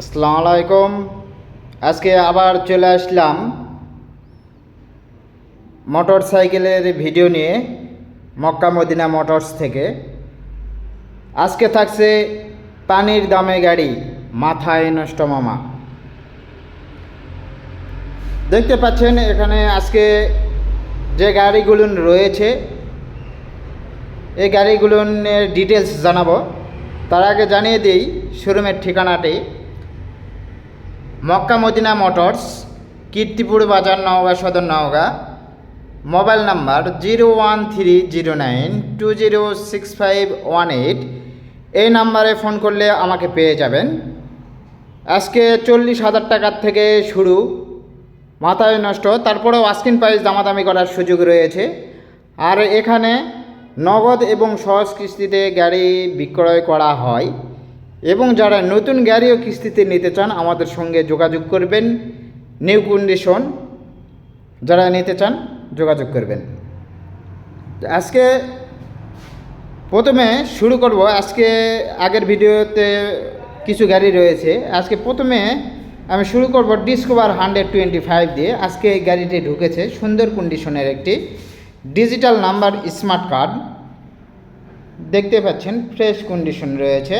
আসসালামু আলাইকুম। আজকে আবার চলে আসলাম মোটর সাইকেলের ভিডিও নিয়ে মক্কা মদিনা মোটরস থেকে। আজকে থাকছে পানির দামে গাড়ি, মাথায় নষ্ট মামা। দেখতে পাচ্ছেন এখানে আজকে যে গাড়িগুলো রয়েছে, এই গাড়িগুলোর ডিটেলস জানাব। তার আগে জানিয়ে দিই, শোরুমের ঠিকানাটি। Mecca Medina motors, Kirtipur Bazar Naogaon Sadar Naogaon, mobile number zero one three zero nine two zero six five one eight. এই নাম্বারে ফোন করলে আমাকে পেয়ে যাবেন। আজকে চল্লিশ হাজার টাকার থেকে শুরু। মাথায় নষ্ট, তারপরেও আস্কিন প্রাইস দামাদামি করার সুযোগ রয়েছে। আর এখানে নগদ এবং সহজ কিস্তিতে গাড়ি বিক্রয় করা হয়। এবং যারা নতুন গাড়িও কিস্তিতে নিতে চান, আমাদের সঙ্গে যোগাযোগ করবেন। নিউ কন্ডিশন যারা নিতে চান, যোগাযোগ করবেন। আজকে প্রথমে শুরু করব। আজকে আগের ভিডিওতে কিছু গাড়ি রয়েছে। আজকে প্রথমে আমি শুরু করব ডিসকভার হান্ড্রেড টোয়েন্টি ফাইভ দিয়ে। আজকে এই গাড়িটি ঢুকেছে সুন্দর কন্ডিশনের একটি ডিজিটাল নাম্বার স্মার্ট কার্ড দেখতে পাচ্ছেন ফ্রেশ কন্ডিশন রয়েছে।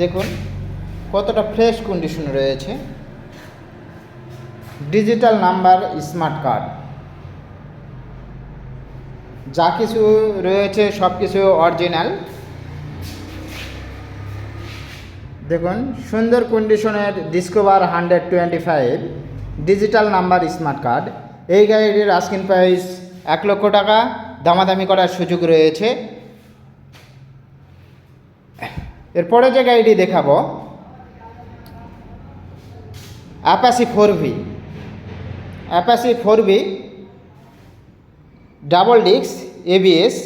দেখুন, কতটা ফ্রেশ কন্ডিশন রয়েছে। ডিজিটাল নাম্বার স্মার্ট কার্ড যা কিছু রয়েছে, সব কিছু অরিজিনাল দেখুন, সুন্দর কন্ডিশনের discover hundred twenty five digital number smart card এই গাড়িটির আস্কিন প্রাইস এক লক্ষ টাকা। দামাদামি করার সুযোগ রয়েছে। এরপরে যে গাড়িটি দেখাবো Apache four V Apache four V double ডিক্স এবিএস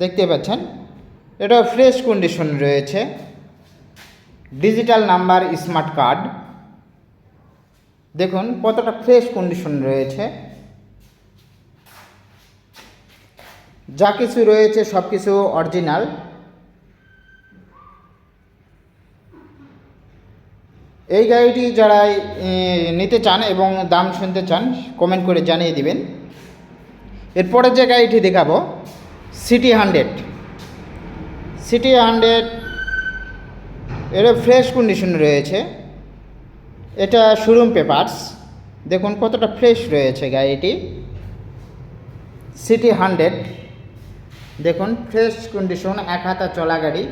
দেখতে পাচ্ছেন? এটা ফ্রেশ কন্ডিশন রয়েছে। ডিজিটাল নাম্বার স্মার্ট কার্ড দেখুন, কতটা ফ্রেশ কন্ডিশন রয়েছে। যা কিছু রয়েছে সব কিছু অরিজিনাল এই গাড়িটি যারা নিতে চান এবং দাম শুনতে চান কমেন্ট করে জানিয়ে দিবেন। এরপরে যে গাড়িটি দেখাবো সিটি হান্ড্রেড সিটি হান্ড্রেড এটা ফ্রেশ কন্ডিশন রয়েছে। এটা শোরুম পেপারস দেখুন কতটা ফ্রেশ রয়েছে গাড়িটি। সিটি হান্ড্রেড দেখুন ফ্রেশ কন্ডিশন এক হাতা চলা গাড়ি।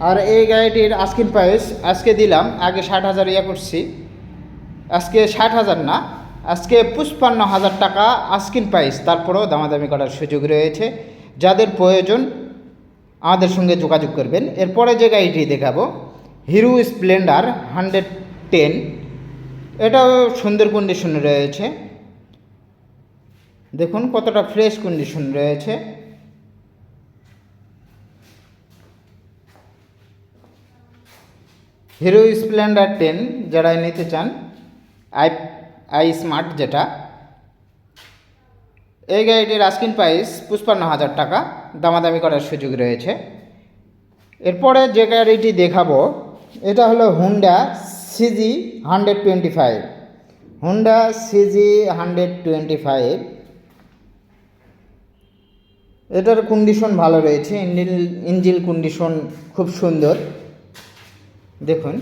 আর এই গাড়িটির আস্কিন প্রাইস আজকে দিলাম, আগে ষাট হাজার ইয়ে করছি। আজকে ষাট হাজার না, আজকে পুষ্পান্ন হাজার টাকা আস্কিন প্রাইস তারপরেও দামাদামি করার সুযোগ রয়েছে। যাদের প্রয়োজন, আমাদের সঙ্গে যোগাযোগ করবেন। এরপরে যে গাড়িটি দেখাবো হিরো স্প্লেন্ডার হান্ড্রেড টেন। এটাও সুন্দর কন্ডিশনে রয়েছে। দেখুন কতটা ফ্রেশ কন্ডিশন রয়েছে। হিরো স্প্লেন্ডার টেন যারা নিতে চান, আই আই স্মার্ট যেটা, এই গাড়িটির আস্কিন প্রাইস পুষ্পান্ন হাজার টাকা, দামাদামি করার সুযোগ রয়েছে। এরপরে যে গাড়িটি দেখাবো, এটা হলো Honda CG hundred twenty five Honda CG hundred twenty five এটার কন্ডিশন ভালো রয়েছে ইঞ্জিন ইঞ্জিল কন্ডিশন খুব সুন্দর। দেখুন,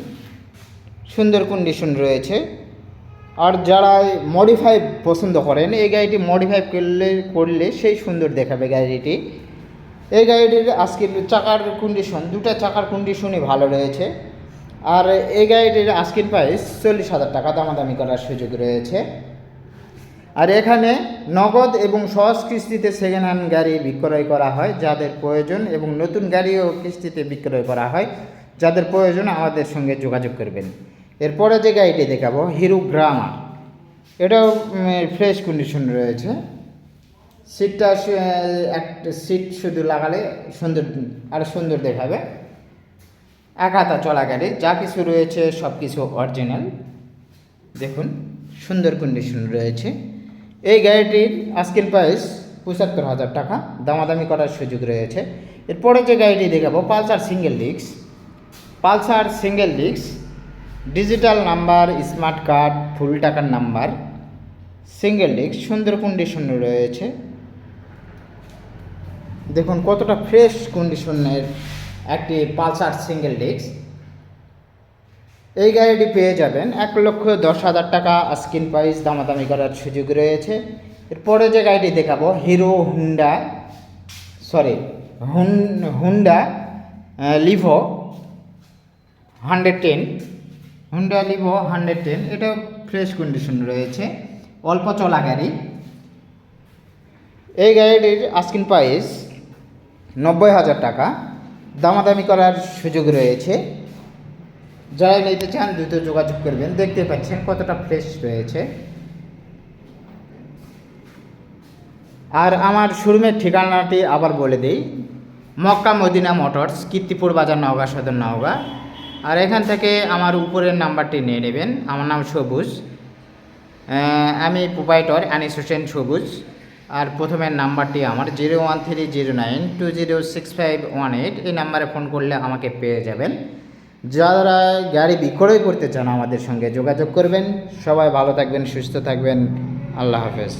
সুন্দর কন্ডিশন রয়েছে। আর যারা মডিফাই পছন্দ করেন, এই গাড়িটি মডিফাই করলে করলে সেই সুন্দর দেখাবে গাড়িটি। এই গাড়িটির আজকের চাকার কন্ডিশন দুটো চাকার কন্ডিশনই ভালো রয়েছে। আর এই গাড়িটির আজকের প্রাইস চল্লিশ হাজার টাকা, দামাদামি করার সুযোগ রয়েছে। আর এখানে নগদ এবং সহজ কিস্তিতে সেকেন্ড হ্যান্ড গাড়ি বিক্রয় করা হয়, যাদের প্রয়োজন এবং নতুন গাড়িও কিস্তিতে বিক্রয় করা হয়। যাদের প্রয়োজন আমাদের সঙ্গে যোগাযোগ করবেন। এরপরে যে গাড়িটি দেখাবো, হিরো গ্রামার। এটাও ফ্রেশ কন্ডিশন রয়েছে। সিটটা একটা সিট শুধু লাগালে সুন্দর আরও সুন্দর দেখাবে। একাতা চলা গাড়ি, যা কিছু রয়েছে সব কিছু অরিজিনাল দেখুন, সুন্দর কন্ডিশন রয়েছে। এই গাড়িটির আজকের প্রাইস পঁচাত্তর হাজার টাকা। দামাদামি করার সুযোগ রয়েছে। এরপরে যে গাড়িটি দেখাবো, Pulsar single disc Pulsar single disc, digital number, smart card, full টাকার নাম্বার, সিঙ্গেল ডিস্ক, সুন্দর কন্ডিশন রয়েছে। দেখুন কতটা ফ্রেশ কন্ডিশনের একটি পালসার সিঙ্গেল ডিস্ক। এই গাড়িটি পেয়ে যাবেন এক লক্ষ দশ হাজার টাকা স্ক্রিন প্রাইস দামাদামি করার সুযোগ রয়েছে। এরপরে যে গাড়িটি দেখাবো, Hero Honda sorry Honda Livo. Hundred ten Honda Livo hundred ten এটা ফ্রেশ কন্ডিশন রয়েছে, অল্প চলা গাড়ি। এই গাড়িটির আস্কিন প্রাইস নব্বই হাজার টাকা। দামাদামি করার সুযোগ রয়েছে। যারা নিতে চান দ্রুত যোগাযোগ করবেন। দেখতে পাচ্ছেন কতটা ফ্রেশ রয়েছে। আর আমার শোরুমের ঠিকানাটি আবার বলে দিই। মক্কা মদিনা মোটরস, কীর্তিপুর বাজার নওগাঁ, সদর নওগাঁ। আর এখান থেকে আমার উপরের নাম্বারটি নিয়ে নেবেন। আমার নাম সবুজ। আমি প্রোপাইটর আনিস হোসেন সবুজ। আর প্রথমের নাম্বারটি আমার zero one three zero nine two zero six five one eight. এই নাম্বারে ফোন করলে আমাকে পেয়ে যাবেন। যারা গাড়ি বিক্রয় করতে চান আমাদের সঙ্গে যোগাযোগ করবেন। সবাই ভালো থাকবেন, সুস্থ থাকবেন। আল্লাহ হাফেজ।